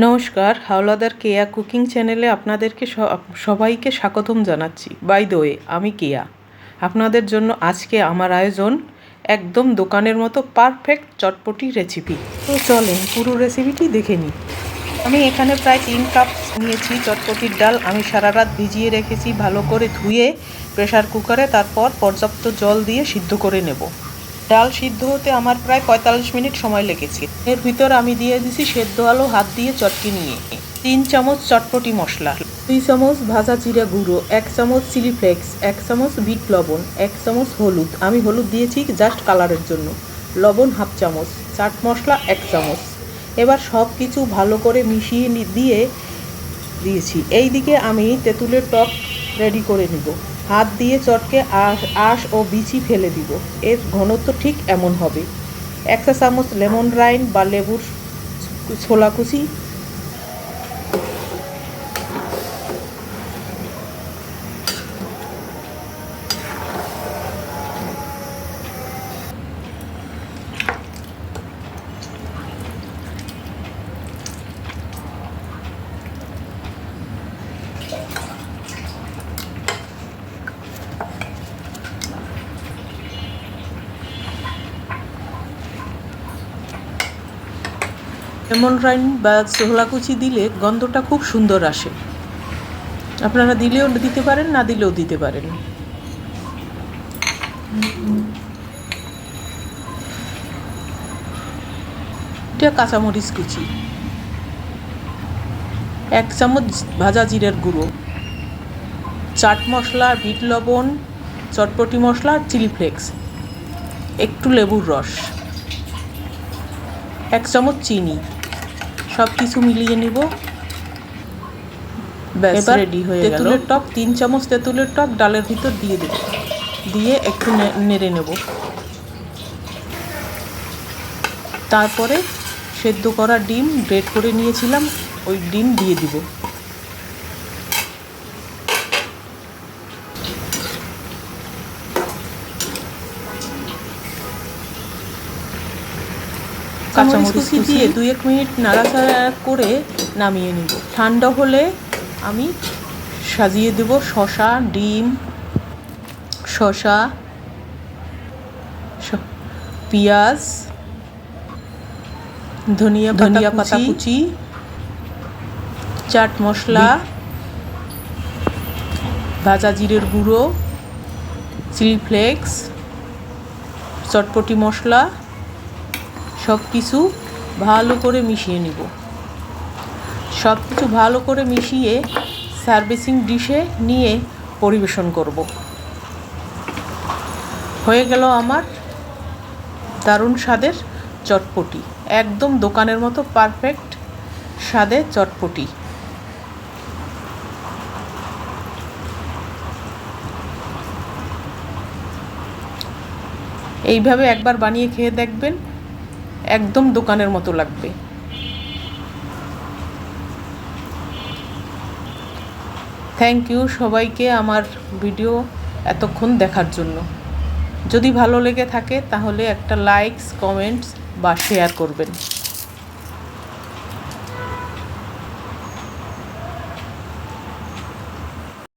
নমস্কার, হাওলাদার কেয়া কুকিং চ্যানেলে আপনাদেরকে সবাইকে স্বাগতম জানাচ্ছি। বাই দ্য আমি কেয়া। আপনাদের জন্য আজকে আমার আয়োজন একদম দোকানের মতো পারফেক্ট চটপটি রেসিপি তো চলেন, পুরো রেসিপিটি দেখে নিই। আমি এখানে প্রায় তিন কাপ নিয়েছি চটপটির ডাল। আমি সারা রাত ভিজিয়ে রেখেছি, ভালো করে ধুয়ে প্রেসার কুকারে তারপর পর্যাপ্ত জল দিয়ে সিদ্ধ করে নেব। ডাল সিদ্ধ হতে আমার প্রায় পঁয়তাল্লিশ মিনিট সময় লেগেছে। এর ভিতর আমি দিয়ে দিছি সেদ্ধ আলু, হাত দিয়ে চটকি নিয়ে। তিন চামচ চটপটি মশলা, দুই চামচ ভাজা জিরা গুঁড়ো, এক চামচ চিলি ফ্লেক্স, এক চামচ বিট লবণ, এক চামচ হলুদ। আমি হলুদ দিয়েছি জাস্ট কালারের জন্য। লবণ হাফ চামচ, চাট মশলা এক চামচ। এবার সব কিছু ভালো করে মিশিয়ে দিয়ে দিয়েছি। এই দিকে আমি তেঁতুলের টক রেডি করে নিব। হাত দিয়ে চটকে আশ, আঁশ ও বিচি ফেলে দিব। এর ঘনত্ব ঠিক এমন হবে। একটা চামচ লেমন রাইন বা লেবুর ছোলা কুচি লেমন রাইন বা ছোলা কুচি দিলে গন্ধটা খুব সুন্দর আসে। আপনারা দিলেও দিতে পারেন, না দিলেও দিতে পারেন। এটা কাঁচামরিচ কুচি। এক চামচ ভাজা জিরের গুঁড়ো, চাট মশলা, বিট লবণ, চটপটি মশলা চিলি ফ্লেক্স, একটু লেবুর রস, এক চামচ চিনি। সব কিছু মিলিয়ে নিব। ব্যাস এবার রেডি হয়ে গেল। তেঁতুলের টক তিন চামচ তেঁতুলের টক ডালের ভিতর দিয়ে দেব। দিয়ে একটু নেড়ে নেব। তারপরে সেদ্ধ করা ডিম গ্রেট করে নিয়েছিলাম ওই ডিম দিয়ে দিব। কাঁচামরিচ কুচি দিয়ে দুই এক মিনিট নাড়াচাড়া করে নামিয়ে নিব। ঠান্ডা হলে আমি সাজিয়ে দেব শশা ডিম শশা পেঁয়াজ ধনিয়া ধনিয়া পাতা কুচি চাট মশলা ভাজা জিরের গুঁড়ো চিলি ফ্লেক্স চটপটি মশলা সব কিছু ভালো করে মিশিয়ে নিব। সব কিছু ভালো করে মিশিয়ে সার্ভিসিং ডিশে নিয়ে পরিবেশন করব। হয়ে গেল আমার দারুণ স্বাদের চটপটি। একদম দোকানের মতো পারফেক্ট স্বাদে চটপটি। এইভাবে একবার বানিয়ে খেয়ে দেখবেন একদম দোকানের মতো লাগবে। থ্যাংক ইউ সবাইকে আমার ভিডিও এতক্ষণ দেখার জন্য। যদি ভালো লেগে থাকে তাহলে একটা লাইকস কমেন্টস বা শেয়ার করবেন।